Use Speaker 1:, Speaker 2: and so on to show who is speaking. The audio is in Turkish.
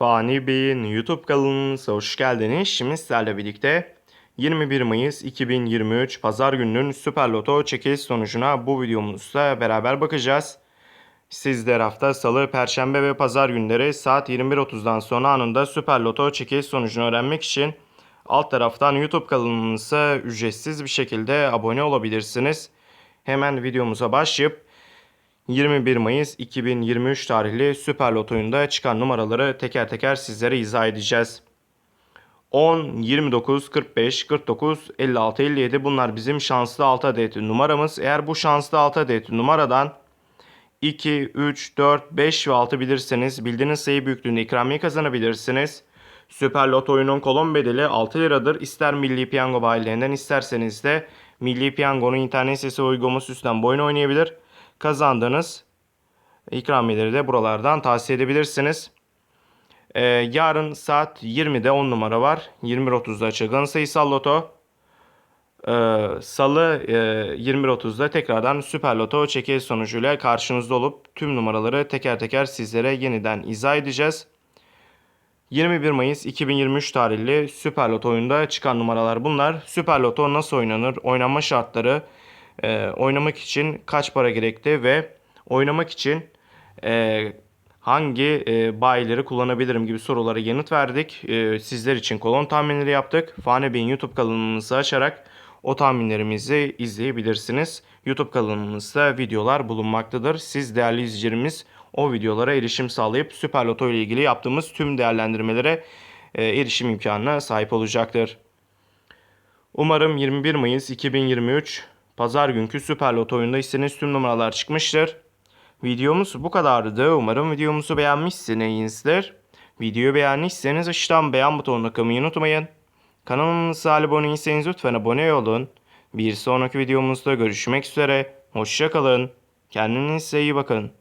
Speaker 1: Fani Bey'in YouTube kanalınıza hoş geldiniz. Şimdi sizlerle birlikte 21 Mayıs 2023 Pazar gününün Süper Loto çekiliş sonucuna bu videomuzda beraber bakacağız. Sizler hafta Salı, Perşembe ve Pazar günleri saat 21.30'dan sonra anında Süper Loto çekiliş sonucunu öğrenmek için alt taraftan YouTube kanalımıza ücretsiz bir şekilde abone olabilirsiniz. Hemen videomuza başlayıp 21 Mayıs 2023 tarihli Süper Loto'yunda çıkan numaraları teker teker sizlere izah edeceğiz. 10, 29, 45, 49, 56, 57 bunlar bizim şanslı 6 adet numaramız. Eğer bu şanslı 6 adet numaradan 2, 3, 4, 5 ve 6 bilirseniz bildiğiniz sayı büyüklüğünde ikramiye kazanabilirsiniz. Süper Loto oyunun kolon bedeli 6 liradır. İster Milli Piyango bayilerinden isterseniz de Milli Piyango'nun internet sitesi uygulaması üstten boyun oynayabilir. Kazandığınız ikramiyeleri de buralardan tavsiye edebilirsiniz. Ee, yarın saat 20'de 10 numara var. 21.30'da açılan sayısal loto. Ee, Salı e, 21.30'da tekrardan Süper Loto çekiliş sonucuyla karşınızda olup tüm numaraları teker teker sizlere yeniden izah edeceğiz. 21 Mayıs 2023 tarihli Süper Loto oyunda çıkan numaralar bunlar. Süper Loto nasıl oynanır, oynanma şartları, e, oynamak için kaç para gerekli ve oynamak için e, hangi e, bayileri kullanabilirim gibi sorulara yanıt verdik. E, sizler için kolon tahminleri yaptık. Fane Bey'in YouTube kanalımızı açarak o tahminlerimizi izleyebilirsiniz. YouTube kanalımızda videolar bulunmaktadır. Siz değerli izleyicilerimiz o videolara erişim sağlayıp Süper Loto ile ilgili yaptığımız tüm değerlendirmelere e, erişim imkanına sahip olacaktır. Umarım 21 Mayıs 2023 Pazar günkü Süper Loto oyunda istediğiniz tüm numaralar çıkmıştır. Videomuz bu kadardı. Umarım videomuzu beğenmişsinizdir. Videoyu beğendiyseniz aşağıdan beğen butonuna kılmayı unutmayın. Kanalımıza abone değilseniz lütfen abone olun. Bir sonraki videomuzda görüşmek üzere. Hoşçakalın. Kendinize iyi bakın.